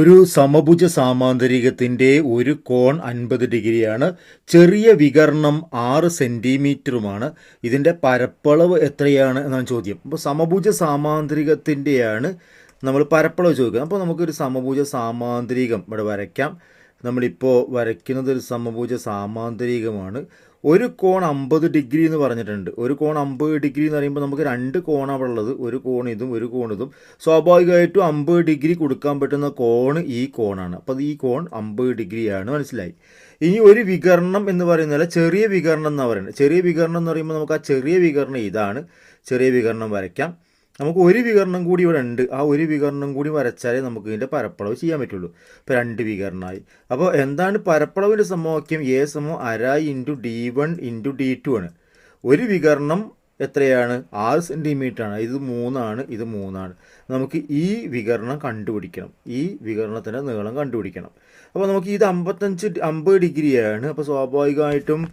ഒരു സമഭുജ സാമാന്തരികത്തിന്റെ ഒരു കോൺ അൻപത് ഡിഗ്രിയാണ്. ചെറിയ വികർണം ആറ് സെന്റിമീറ്ററുമാണ് ഇതിന്റെ പരപ്പളവ് എത്രയാണ് എന്നാണ് ചോദ്യം. അപ്പോൾ സമഭുജ സാമാന്തരികത്തിന്റെയാണ് നമ്മൾ പരപ്പളവ് ചോദിക്കുന്നത്. അപ്പോൾ നമുക്കൊരു സമഭുജ സാമാന്തരികം ഇവിടെ വരയ്ക്കാം. നമ്മളിപ്പോൾ വരയ്ക്കുന്നത് ഒരു സമഭുജ സാമാന്തരികമാണ്. ഒരു കോൺ അമ്പത് ഡിഗ്രി എന്ന് പറഞ്ഞിട്ടുണ്ട്. ഒരു കോൺ അമ്പത് ഡിഗ്രി എന്ന് പറയുമ്പോൾ നമുക്ക് രണ്ട് കോണാണ് ഉള്ളത്. ഒരു കോൺ ഇതും ഒരു കോൺ ഇതും. സ്വാഭാവികമായിട്ടും അമ്പത് ഡിഗ്രി കൊടുക്കാൻ പറ്റുന്ന കോണ് ഈ കോണാണ്. അപ്പോൾ ഈ കോൺ അമ്പത് ഡിഗ്രിയാണ്. മനസ്സിലായി? ഇനി ഒരു വികരണം എന്ന് പറയുന്നത് ചെറിയ വികരണം എന്നാണ് പറയുന്നത്. ചെറിയ വികരണം എന്ന് പറയുമ്പോൾ നമുക്ക് ആ ചെറിയ വികരണം ഇതാണ്. ചെറിയ വികരണം വരയ്ക്കാം. നമുക്ക് ഒരു വികരണം കൂടി ഇവിടെ ഉണ്ട്. ആ ഒരു വികരണം കൂടി വരച്ചാലേ നമുക്ക് ഇതിന്റെ പരപ്പളവ് ചെയ്യാൻ പറ്റുള്ളൂ. ഇപ്പോൾ രണ്ട് വികരണമായി അപ്പോൾ എന്താണ് പരപ്പളവിന്റെ സമവാക്യം? എ സമോ അര into D one into D two ആണ്. ഒരു വികരണം എത്രയാണ്? ആറ് സെന്റിമീറ്റർ ആണ്. ഇത് മൂന്നാണ്. ഇത് മൂന്നാണ്. നമുക്ക് ഈ വികരണം കണ്ടുപിടിക്കണം. ഈ വികരണത്തിന്റെ നീളം കണ്ടുപിടിക്കണം. അപ്പോൾ നമുക്ക് ഇത് അമ്പത്തഞ്ച് അമ്പത് ഡിഗ്രിയാണ് അപ്പോൾ സ്വാഭാവികമായിട്ടും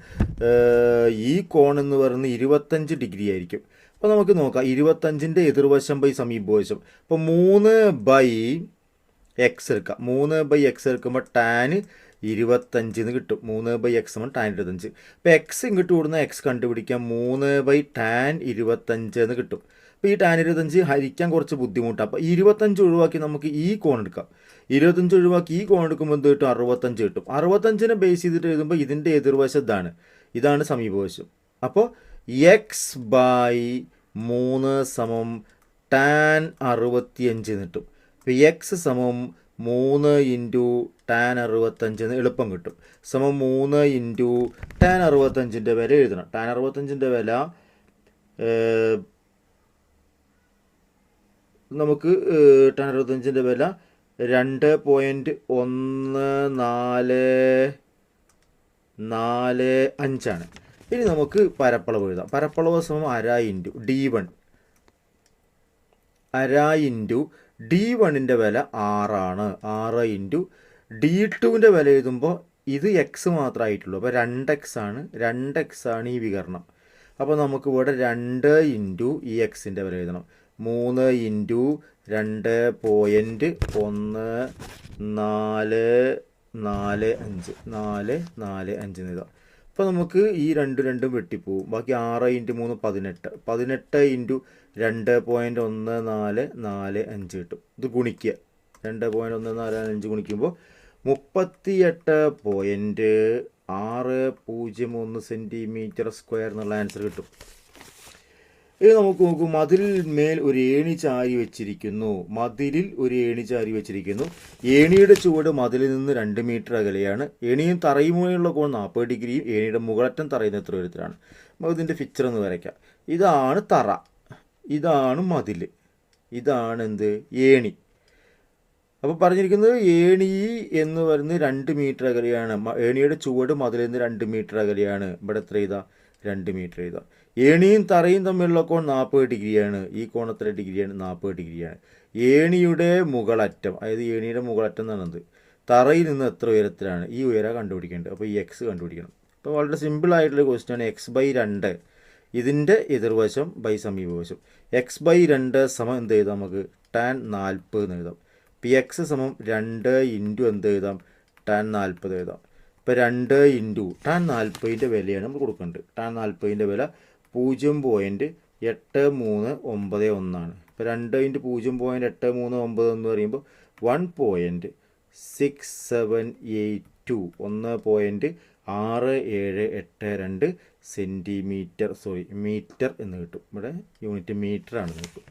ഈ കോൺ എന്ന് പറയുന്നത് ഇരുപത്തഞ്ച് ഡിഗ്രി ആയിരിക്കും. അപ്പോൾ നമുക്ക് നോക്കാം. ഇരുപത്തഞ്ചിന്റെ എതിർവശം ബൈ സമീപവശം. അപ്പോൾ മൂന്ന് ബൈ എക്സ് എടുക്കാം. മൂന്ന് ബൈ എക്സ് എടുക്കുമ്പോൾ ടാൻ ഇരുപത്തഞ്ച് എന്ന് കിട്ടും. മൂന്ന് ബൈ എക്സ് എന്ന് ടാൻ ഇരുപത്തഞ്ച്. അപ്പോൾ എക്സ് ഇങ്ങോട്ട് കൂടുന്ന എക്സ് കണ്ടുപിടിക്കാം. മൂന്ന് ബൈ ടാൻ ഇരുപത്തഞ്ച് എന്ന് കിട്ടും. അപ്പോൾ ഈ ടാൻ ഇരുപത്തഞ്ച് ഹരിക്കാൻ കുറച്ച് ബുദ്ധിമുട്ടാണ് അപ്പോൾ ഇരുപത്തഞ്ച് ഒഴിവാക്കി നമുക്ക് ഈ കോൺ എടുക്കാം. ഇരുപത്തഞ്ച് ഒഴിവാക്കി ഈ കോൺ എടുക്കുമ്പോൾ എന്ത് കിട്ടും? അറുപത്തഞ്ച് കിട്ടും. അറുപത്തഞ്ചിനെ ബേസ് ചെയ്തിട്ട് എഴുതുമ്പോൾ ഇതിന്റെ എതിർവശം ഇതാണ്. ഇതാണ് സമീപവശം. അപ്പോൾ എക്സ് ബൈ മൂന്ന് സമം ടാൻ അറുപത്തിയഞ്ച് കിട്ടും. ഇപ്പോൾ എക്സ് സമം മൂന്ന് ഇന്റു ടാൻ അറുപത്തഞ്ച് എന്ന് എളുപ്പം കിട്ടും. സമം മൂന്ന് ഇന്റു ടാൻ അറുപത്തഞ്ചിന്റെ വില എഴുതണം. ടാൻ അറുപത്തഞ്ചിന്റെ വില നമുക്ക് ടാൻ അറുപത്തഞ്ചിന്റെ വില രണ്ട് പോയിന്റ് ഒന്ന് നാല് നാല് അഞ്ചാണ്. ഇനി നമുക്ക് പരപ്പളവ് എഴുതാം. പരപ്പളവ് സമം അര ഇന്റു ഡി വൺ അര ഇന്റു ഡി വണ്ണിന്റെ വില ആറാണ് ആറ് ഇന്റു ഡി ടുവിന്റെ വില എഴുതുമ്പോൾ ഇത് എക്സ് മാത്രമായിട്ടുള്ളൂ. അപ്പോൾ രണ്ട് എക്സ് ആണ്. രണ്ട് എക്സ് ആണ് ഈ വികരണം. അപ്പോൾ നമുക്ക് ഇവിടെ രണ്ട് ഇന്റു ഈ എക്സിന്റെ വില എഴുതണം. മൂന്ന് ഇന്റു രണ്ട് പോയിന്റ് ഒന്ന് നാല് നാല് അഞ്ച്. നാല് നാല് അഞ്ച് എന്ന് എഴുതാം. അപ്പോൾ നമുക്ക് ഈ രണ്ട് രണ്ടും വെട്ടിപ്പോവും. ബാക്കി ആറ് ഇന്റു മൂന്ന് പതിനെട്ട്. പതിനെട്ട് ഇന്റു രണ്ട് പോയിന്റ് ഒന്ന് നാല് നാല് അഞ്ച് കിട്ടും. ഇത് ഗുണിക്കുക. രണ്ട് പോയിന്റ് ഒന്ന് നാല് അഞ്ച് ഗുണിക്കുമ്പോൾ മുപ്പത്തിയെട്ട് പോയിന്റ് ആറ് പൂജ്യം ഒന്ന് സെന്റിമീറ്റർ സ്ക്വയർ എന്നുള്ള ആൻസർ കിട്ടും. ഇത് നമുക്ക് നോക്കൂ മതിലിൽ മേൽ ഒരു ഏണി ചാരി വെച്ചിരിക്കുന്നു. മതിലിൽ ഒരു ഏണി ചാരി വെച്ചിരിക്കുന്നു. ഏണിയുടെ ചുവട് മതിലിൽ നിന്ന് രണ്ട് മീറ്റർ അകലെയാണ്. ഏണിയും തറയുമുള്ള കോൺ നാൽപ്പത് ഡിഗ്രിയും ഏണിയുടെ മുകളറ്റം തറയുന്ന എത്ര ഉയരത്തിലാണ്. നമുക്ക് ഇതിന്റെ പിക്ചർ ഒന്ന് വരയ്ക്കാം. ഇതാണ് തറ. ഇതാണ് മതിൽ. ഇതാണ് എന്ത്? ഏണി. അപ്പോൾ പറഞ്ഞിരിക്കുന്നത് ഏണി എന്ന് പറയുന്നത് രണ്ട് മീറ്റർ അകലെയാണ്. ഏണിയുടെ ചുവട് മതിലിൽ നിന്ന് രണ്ട് മീറ്റർ അകലെയാണ്. ഇവിടെ എത്ര ചെയ്താൽ രണ്ട് മീറ്റർ ചെയ്താൽ ഏണിയും തറയും തമ്മിലുള്ള കോൺ നാൽപ്പത് ഡിഗ്രിയാണ്. ഈ എത്ര ഡിഗ്രിയാണ്? നാൽപ്പത് ഡിഗ്രിയാണ്. ഏണിയുടെ മുകളറ്റം അതായത് ഏണിയുടെ മുകളറ്റം എന്ന് പറയുന്നത് തറയിൽ നിന്ന് എത്ര ഉയരത്തിലാണ്? ഈ ഉയരം കണ്ടുപിടിക്കേണ്ടത്. അപ്പോൾ ഈ എക്സ് കണ്ടുപിടിക്കണം. അപ്പോൾ വളരെ സിമ്പിൾ ആയിട്ടുള്ള ക്വസ്റ്റ്യൻ എക്സ് ബൈ രണ്ട് ഇതിന്റെ എതിർവശം ബൈ സമീപവശം. എക്സ് ബൈ രണ്ട് സമം എന്ത് എഴുതാം നമുക്ക്? ടാൻ നാൽപ്പത് എന്ന് എഴുതാം. പി എക്സ് സമം രണ്ട് ഇന്റു എന്ത് എഴുതാം? ടാൻ നാൽപ്പത് എഴുതാം. ഇപ്പോൾ രണ്ട് ഇന്റു ടാൻ നാൽപ്പതിന്റെ വിലയാണ് നമ്മൾ കൊടുക്കേണ്ടത്. ടാൻ നാൽപ്പതിന്റെ വില പൂജ്യം പോയിന്റ് എട്ട് മൂന്ന് ഒമ്പത് ഒന്നാണ് ഇപ്പോൾ രണ്ട് ഇന്റ് പൂജ്യം പോയിന്റ് എട്ട് മൂന്ന് ഒമ്പത് എന്ന് പറയുമ്പോൾ one point six seven eight two ഒന്ന് പോയിന്റ് ആറ് ഏഴ് എട്ട് രണ്ട് സെന്റിമീറ്റർ സോറി മീറ്റർ എന്ന് കിട്ടും. ഇവിടെ യൂണിറ്റ് മീറ്റർ ആണ് കിട്ടും.